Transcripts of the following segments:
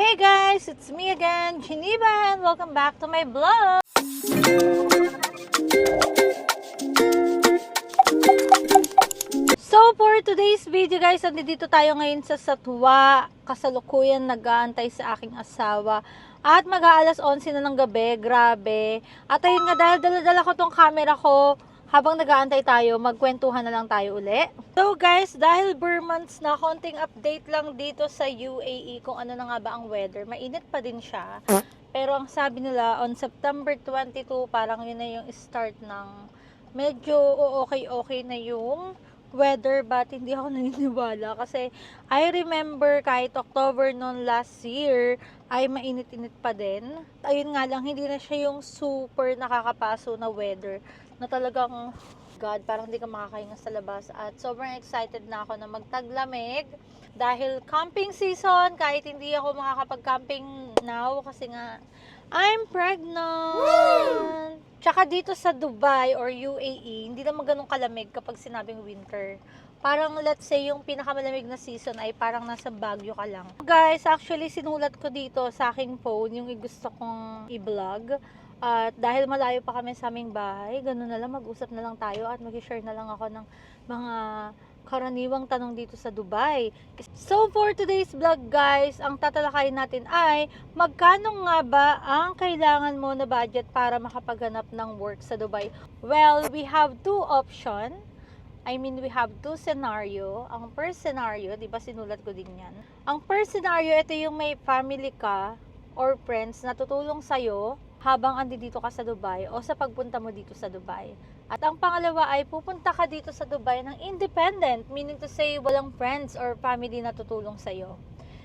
Hey guys, it's me again, Geneva, and welcome back to my vlog. So for today's video guys, andito tayo ngayon sa Satwa. Kasalukuyan nag-aantay sa aking asawa. At mag-aalas 11 na ng gabi, grabe. At ayun nga, dahil dala-dala ko tong camera ko, habang nag-aantay tayo, magkwentuhan na lang tayo uli. So guys, dahil Burr months na, konting update lang dito sa UAE kung ano na nga ba ang weather. Mainit pa din siya. Pero ang sabi nila, on September 22, parang yun na yung start ng medyo okay-okay na yung weather but hindi ako naniniwala kasi I remember kahit October noon last year ay mainit-init pa din. Ayun nga lang, hindi na siya yung super nakakapaso na weather na talagang God, parang hindi ka makakahinga sa labas at sobrang excited na ako na magtaglamig dahil camping season, kahit hindi ako makakapag-camping now kasi nga I'm pregnant! Tsaka dito sa Dubai or UAE, hindi naman ganun kalamig kapag sinabing winter. Parang let's say yung pinakamalamig na season ay parang nasa Baguio ka lang. Guys, actually sinulat ko dito sa aking phone yung gusto kong i-vlog. At dahil malayo pa kami sa aming bahay, ganun na lang, mag-usap na lang tayo at mag-share na lang ako ng mga karaniwang tanong dito sa Dubai. So for today's vlog guys, ang tatalakayin natin ay magkano nga ba ang kailangan mo na budget para makapaghanap ng work sa Dubai? Well, we have two option. I mean, we have two scenario. Ang first scenario, di ba sinulat ko din yan? Ang first scenario, ito yung may family ka or friends na tutulong sa'yo habang andi dito ka sa Dubai o sa pagpunta mo dito sa Dubai. At ang pangalawa ay pupunta ka dito sa Dubai ng independent, meaning to say walang friends or family na tutulong sa'yo.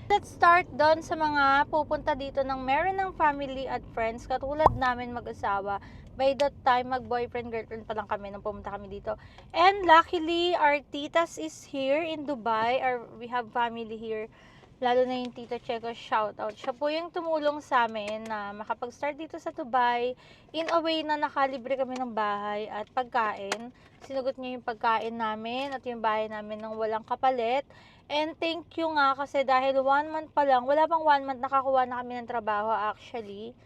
Let's start doon sa mga pupunta dito ng meron ng family at friends katulad namin mag-asawa. By that time, mag-boyfriend, girlfriend pa lang kami nung pumunta kami dito. And luckily, our titas is here in Dubai. Or we have family here. Lalo na yung tita Checo, shout out. Siya po yung tumulong sa amin na makapag-start dito sa Dubai. In a way na nakalibre kami ng bahay at pagkain. Sinugot niya yung pagkain namin at yung bahay namin ng walang kapalit. And thank you nga kasi dahil one month pa lang, wala pang one month nakakuha na kami ng trabaho actually.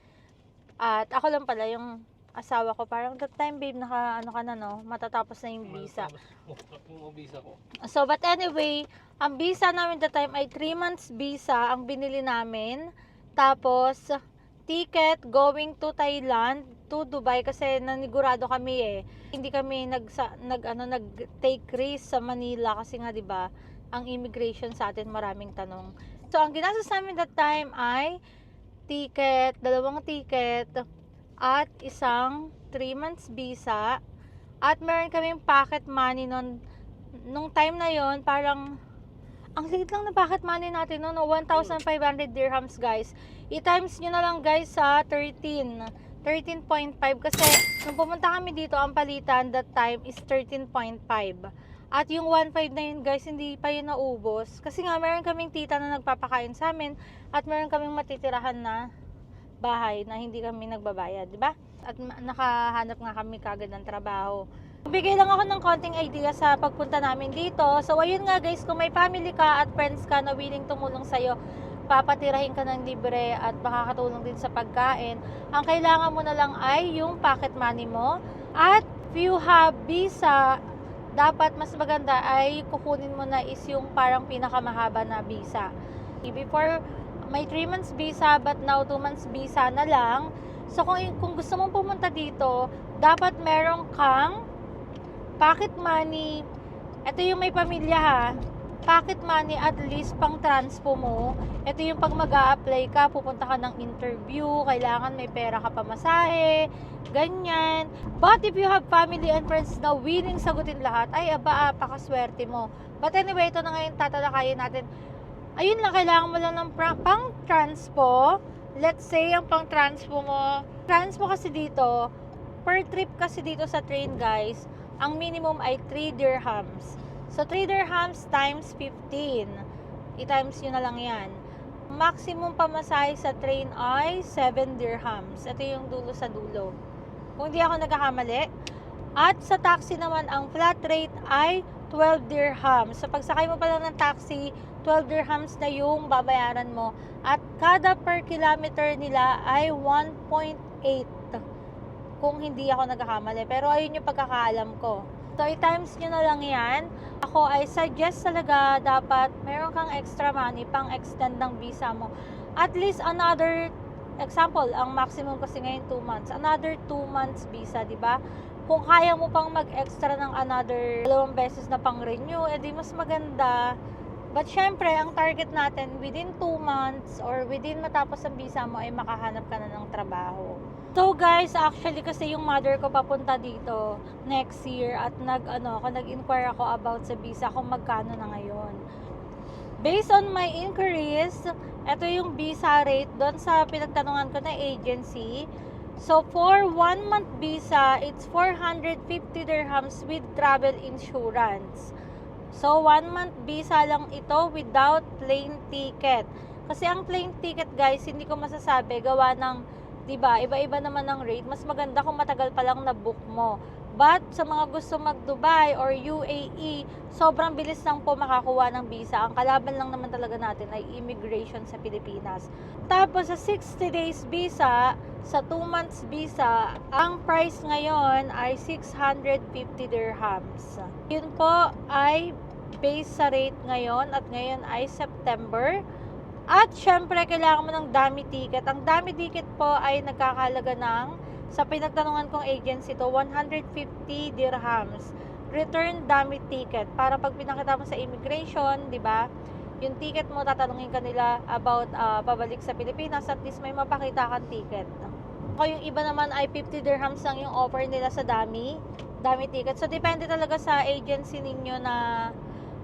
At ako lang pala yung asawa ko, parang that time babe, naka ano ka na no, matatapos na yung visa. Yung visa ko. So, but anyway, ang visa namin that time ay 3 months visa ang binili namin. Tapos, ticket going to Thailand to Dubai kasi nanigurado kami eh. Hindi kami nag, nag ano nag take risk sa Manila kasi nga 'di ba, ang immigration sa atin maraming tanong. So, ang ginastos namin that time ay ticket, dalawang ticket at isang 3 months visa. At meron kaming pocket money nun. Nung time na yon parang ang liit lang na pocket money natin no, no 1,500 dirhams guys. I-times nyo na lang guys sa 13 13.5 kasi nung pumunta kami dito ang palitan that time is 13.5 at yung 1.5 na yun guys hindi pa yun naubos. Kasi nga meron kaming tita na nagpapakain sa amin at meron kaming matitirahan na bahay na hindi kami nagbabayad, di ba? At nakahanap nga kami kagad ng trabaho. Bigay lang ako ng konting idea sa pagpunta namin dito. So, ayun nga guys, kung may family ka at friends ka na willing tumulong sa'yo, papatirahin ka ng libre at makakatulong din sa pagkain. Ang kailangan mo na lang ay yung pocket money mo. At you have visa, dapat mas maganda ay kukunin mo na is yung parang pinakamahaba na visa. Before may 3 months visa but now 2 months visa na lang. So kung, kung gusto mong pumunta dito, dapat meron kang pocket money. Ito yung may pamilya ha. Pocket money at least pang transpo mo. Ito yung pag mag apply ka, pupunta ka ng interview, kailangan may pera ka pamasahe, ganyan. But if you have family and friends na willing sagutin lahat, ay aba, pakaswerte mo. But anyway, ito na ngayon tatalakayin natin ayun lang, kailangan mo lang ng pra- pang transpo. Let's say, ang pang transpo mo, transpo kasi dito, per trip kasi dito sa train guys, ang minimum ay 3 dirhams. So, 3 dirhams times 15. I-times nyo na lang yan. Maximum pamasahe sa train ay 7 dirhams. Ito yung dulo sa dulo. Kung di ako nagkakamali. At sa taxi naman, ang flat rate ay 12 dirhams. Sa pagsakay mo pa lang ng taxi, 12 dirhams na yung babayaran mo. At kada per kilometer nila ay 1.8 kung hindi ako nagkakamali. Pero ayun yung pagkakaalam ko. So, i-times nyo na lang yan. Ako ay suggest talaga dapat meron kang extra money pang extend ng visa mo. At least another example, ang maximum kasi ngayon 2 months. Another 2 months visa, di ba? Kung kaya mo pang mag-extra ng another dalawang beses na pang-renew, edi mas maganda. But syempre, ang target natin within 2 months or within matapos ang visa mo ay makahanap ka na ng trabaho. So guys, actually kasi yung mother ko papunta dito next year at nag ano, ako nag-inquire ako about sa visa kung magkano na ngayon. Based on my inquiries, ito yung visa rate doon sa pinagtanungan ko na agency. So for one month visa, it's 450 dirhams with travel insurance. So one month visa lang ito without plane ticket. Kasi ang plane ticket guys, hindi ko masasabi gawa ng 'di ba? Iba-iba naman ang rate. Mas maganda kung matagal pa lang na book mo. But sa mga gusto mag-Dubai or UAE, sobrang bilis lang po makakuha ng visa. Ang kalaban lang naman talaga natin ay immigration sa Pilipinas. Tapos sa 60 days visa, sa 2 months visa, ang price ngayon ay 650 dirhams. Yun po ay base sa rate ngayon at ngayon ay September. At syempre, kailangan mo ng dami ticket. Ang dami ticket po ay nagkakalaga ng, sa pinagtanungan kong agency to, 150 dirhams. Return dami ticket. Para pag pinakita mo sa immigration, di ba? Yung ticket mo, tatanungin ka nila about ah, pabalik sa Pilipinas. At least may mapakita kang ticket. O yung iba naman ay 50 dirhams lang yung offer nila sa dami. Dami ticket. So, depende talaga sa agency ninyo na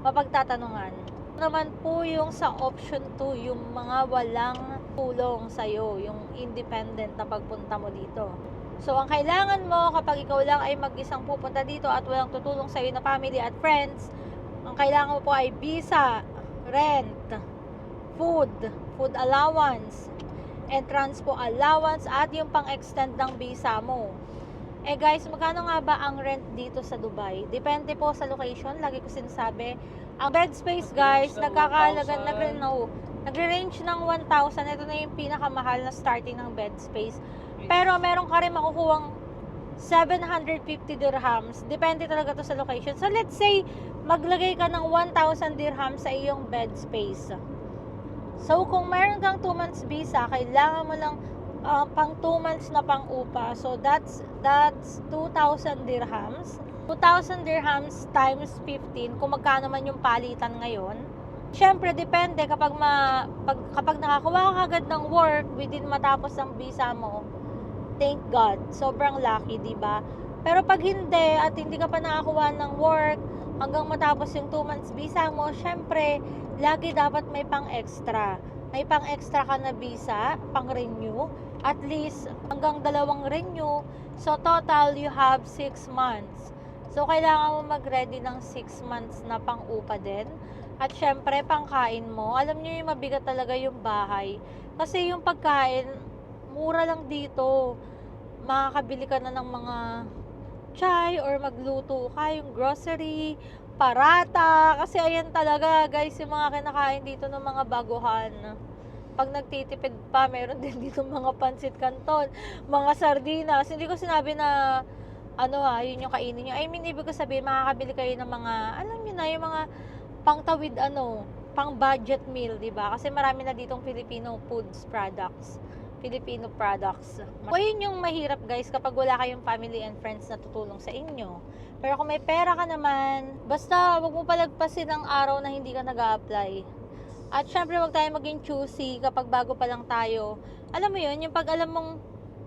mapagtatanungan naman po yung sa option 2, yung mga walang tulong sa'yo, yung independent na pagpunta mo dito. So, ang kailangan mo kapag ikaw lang ay mag-isang pupunta dito at walang tutulong sa'yo na family at friends, ang kailangan mo po ay visa, rent, food, food allowance, and transpo allowance at yung pang-extend ng visa mo. Eh guys, magkano nga ba ang rent dito sa Dubai? Depende po sa location, lagi ko sinasabi. Ang bed space guys, nagkakalaga, 1,000. nagre no, nagre-range ng 1,000. Ito na yung pinakamahal na starting ng bed space. Pero meron ka rin makukuhang 750 dirhams. Depende talaga to sa location. So let's say, maglagay ka ng 1,000 dirhams sa iyong bed space. So kung meron kang 2 months visa, kailangan mo lang ah, pang 2 months na pang upa. So that's that's 2,000 dirhams. 2,000 dirhams times 15 kung magkano man yung palitan ngayon. Siyempre, depende kapag, ma, pag, kapag nakakuha ka agad ng work within matapos ang visa mo, thank God, sobrang lucky, di ba? Pero pag hindi at hindi ka pa nakakuha ng work hanggang matapos yung 2 months visa mo, syempre, lagi dapat may pang extra. May pang extra ka na visa, pang renew, at least hanggang dalawang renew. So total you have 6 months. So kailangan mo mag-ready ng 6 months na pang upa din. At syempre, pangkain mo. Alam niyo yung mabigat talaga yung bahay. Kasi yung pagkain, mura lang dito. Makakabili ka na ng mga chai or magluto ka, yung grocery, parata. Kasi ayan talaga guys, yung mga kinakain dito ng mga baguhan. Pag nagtitipid pa, meron din dito mga pansit canton, mga sardinas. Hindi ko sinabi na ano ha, yun yung kainin nyo. I mean, ibig ko sabihin, makakabili kayo ng mga, alam nyo na, yung mga pangtawid ano, pang budget meal, di ba? Kasi marami na ditong Filipino foods products. Filipino products. O yun yung mahirap guys kapag wala kayong family and friends na tutulong sa inyo. Pero kung may pera ka naman, basta wag mo palagpasin ang araw na hindi ka nag apply At syempre wag tayo maging choosy kapag bago pa lang tayo. Alam mo yun, yung pag alam mong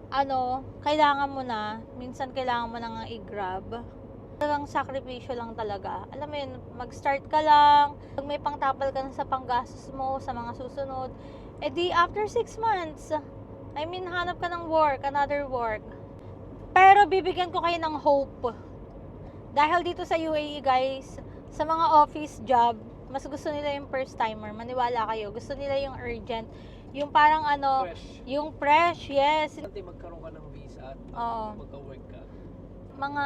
ano, kailangan mo na, minsan kailangan mo na nga i-grab. Talagang sakripisyo lang talaga. Alam mo yun, mag-start ka lang, pag may pangtapal ka na sa panggastos mo, sa mga susunod, eh di after 6 months, I mean, hanap ka ng work, another work. Pero bibigyan ko kayo ng hope. Dahil dito sa UAE guys, sa mga office job, mas gusto nila yung first timer. Maniwala kayo. Gusto nila yung urgent. Yung parang ano, Fresh. yung fresh, yes. Dati magkaroon ka ng visa at Oo. magka-work ka. Mga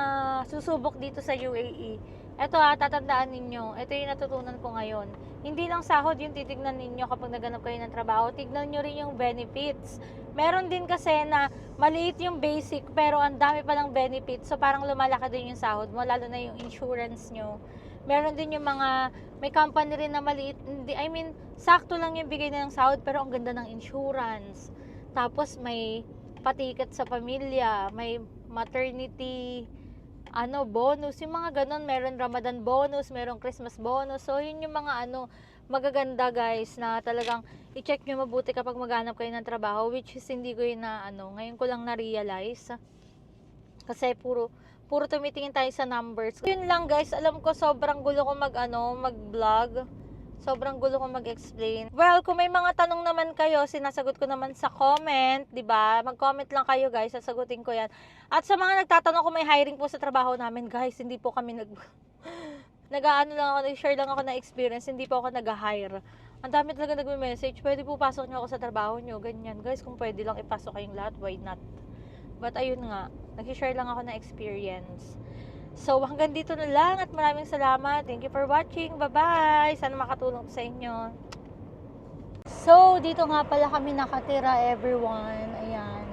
susubok dito sa UAE. Eto ha, tatandaan ninyo. Ito yung natutunan ko ngayon. Hindi lang sahod yung titignan ninyo kapag naganap kayo ng trabaho. Tignan nyo rin yung benefits. Meron din kasi na maliit yung basic pero ang dami palang benefits. So parang lumalaki din yung sahod mo, lalo na yung insurance nyo. Meron din yung mga, may company rin na maliit, hindi, I mean, sakto lang yung bigay na ng sahod pero ang ganda ng insurance. Tapos may patikat sa pamilya, may maternity, ano, bonus, yung mga ganun, meron Ramadan bonus, meron Christmas bonus. So, yun yung mga ano, magaganda guys, na talagang i-check nyo mabuti kapag maghanap kayo ng trabaho, which is hindi ko yun na, ano, ngayon ko lang na-realize. Kasi puro, puro tumitingin tayo sa numbers. Yun lang guys, alam ko sobrang gulo ko mag, ano, mag-vlog. Sobrang gulo ko mag-explain. Well, kung may mga tanong naman kayo, sinasagot ko naman sa comment, 'di ba? Mag-comment lang kayo, guys, sasagutin ko 'yan. At sa mga nagtatanong kung may hiring po sa trabaho namin, guys, hindi po kami nag nag-aano lang ako, nag-share lang ako na experience, hindi po ako nag-hire. Ang dami talaga nagme-message, pwede po pasok niyo ako sa trabaho niyo, ganyan. Guys, kung pwede lang ipasok kayong lahat, why not? But ayun nga, nag-share lang ako na experience. So, hanggang dito na lang at maraming salamat. Thank you for watching. Bye-bye! Sana makatulong sa inyo. So, dito nga pala kami nakatira, everyone. Ayan.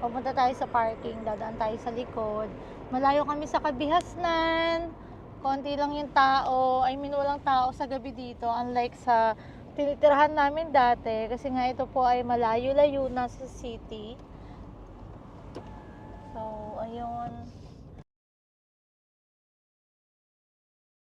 Pupunta tayo sa parking. Dadaan tayo sa likod. Malayo kami sa kabihasnan. Konti lang yung tao. I mean, walang tao sa gabi dito. Unlike sa tinitirahan namin dati. Kasi nga ito po ay malayo-layo na sa city. So, ayun.